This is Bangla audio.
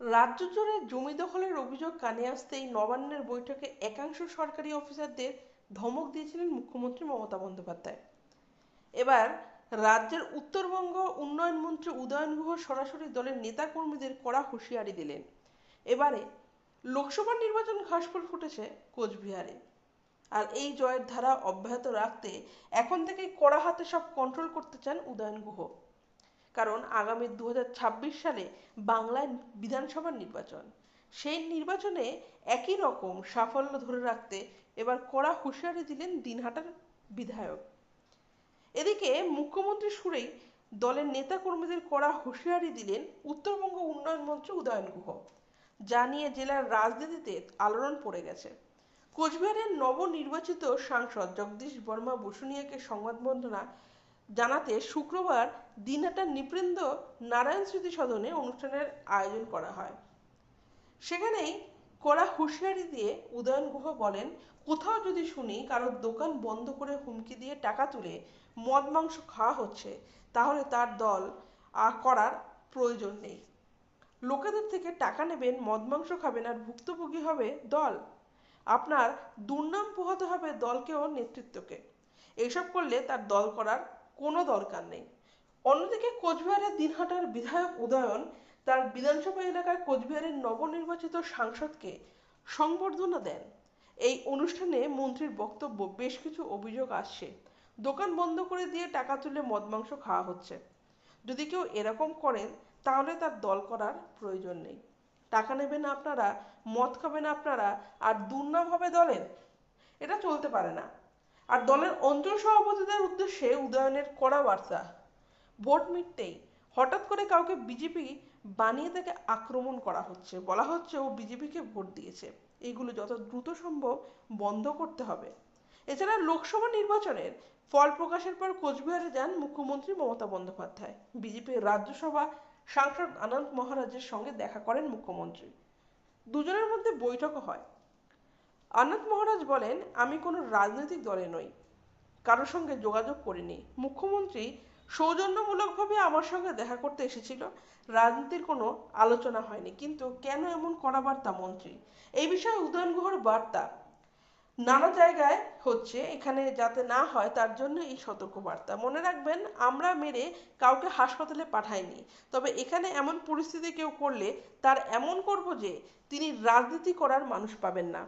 রাজ্য জুড়ে জমি দখলের অভিযোগ কানে আসতেই নবান্নের বৈঠকে একাংশ সরকারি অফিসারদের ধমক দিয়েছিলেন মুখ্যমন্ত্রী মমতা বন্দ্যোপাধ্যায়। এবার রাজ্যের উত্তরবঙ্গ উন্নয়ন মন্ত্রী উদয়ন গুহ সরাসরি দলের নেতাকর্মীদের কড়া হুঁশিয়ারি দিলেন। এবারে লোকসভা নির্বাচন ঘাসফুল ফুটেছে কোচবিহারে। আর এই জয়ের ধারা অব্যাহত রাখতে এখন থেকেই কড়া হাতে সব কন্ট্রোল করতে চান উদয়ন গুহ। কারণ আগামী দু সালে বাংলায় বিধানসভার নির্বাচন। সেই নির্বাচনে একই রকম সাফল্য ধরে রাখতে এবার কড়া হুঁশিয়ারি দিলেন দিনহাটার বিধায়ক। এদিকে মুখ্যমন্ত্রী সুরেই দলের নেতা কর্মীদের কড়া হুঁশিয়ারি দিলেন উত্তরবঙ্গ উন্নয়ন মন্ত্রী উদয়ন গুহ। যা নিয়ে জেলার রাজনীতিতে আলোড়ন পড়ে গেছে। কোচবিহারের নবনির্বাচিত সাংসদ জগদীশ বর্মা বসুনিয়াকে সংবাদ বন্দনা জানাতে শুক্রবার দিনহাটার নৃপেন্দ্র নারায়ণ স্মৃতি সদনে অনুষ্ঠানের আয়োজন করা হয়। সেখানেই কড়া হুঁশিয়ারি দিয়ে উদয়ন গুহ বলেন, কোথাও যদি শুনি কারোর দোকান বন্ধ করে হুমকি দিয়ে টাকা তুলে মদ মাংস খাওয়া হচ্ছে, তাহলে তার দল করার প্রয়োজন নেই। লোকেদের থেকে টাকা নেবেন, মদ মাংস খাবেন আর ভুক্তভোগী হবে দল। আপনার দুর্নাম পোহাতে হবে দলকে ও নেতৃত্বকে। এইসব করলে তার দল করার কোনো দরকার নেই। অন্যদিকে কোচবিহারের দিনহাটার বিধায়ক উদয়ন তার বিধানসভা এলাকায় কোচবিহারের নবনির্বাচিত সাংসদকে সংবর্ধনা দেন। এই অনুষ্ঠানে মন্ত্রীর বক্তব্য, বেশ কিছু অভিযোগ আসছে। দোকান বন্ধ করে দিয়ে টাকা তুলে মদ মাংস খাওয়া হচ্ছে। যদি কেউ এরকম করেন, তাহলে তার দল করার প্রয়োজন নেই। টাকা নেবেন আপনারা, মদ খাবেন আপনারা, আর দুর্নাম হবে দলের? এটা চলতে পারে না। আর দলের অঞ্চল সভাপতিদের উদ্দেশ্যে উদয়নের কড়া বার্তা। ভোট মিটতেই হঠাৎ করে কাউকে বিজেপি বানিয়ে তাকে আক্রমণ করা হচ্ছে, বলা হচ্ছে ও বিজেপিকে ভোট দিয়েছে। এইগুলো যত দ্রুত সম্ভব বন্ধ করতে হবে। এছাড়া লোকসভা নির্বাচনের ফল প্রকাশের পর কোচবিহারে যান মুখ্যমন্ত্রী মমতা বন্দ্যোপাধ্যায়। বিজেপির রাজ্যসভা সাংসদ আনন্দ মহারাজের সঙ্গে দেখা করেন মুখ্যমন্ত্রী। দুজনের মধ্যে বৈঠকও হয়। আনন্দ মহারাজ বলেন, আমি কোনো রাজনৈতিক দলে নই, কারোর সঙ্গে যোগাযোগ করিনি। মুখ্যমন্ত্রী সৌজন্যমূলকভাবে আমার সঙ্গে দেখা করতে এসেছিল, রাজনীতির কোনো আলোচনা হয়নি, কিন্তু কেন এমন করা বার্তা মন্ত্রী? এই বিষয়ে উদয়ন গুহর বার্তা। নানা জায়গায় হচ্ছে, এখানে যাতে না হয় তার জন্য এই সতর্কবার্তা। মনে রাখবেন, আমরা মেরে কাউকে হাসপাতালে পাঠাইনি, তবে এখানে এমন পরিস্থিতি কেউ করলে তার এমন করব যে তিনি রাজনীতি করার মানুষ পাবেন না।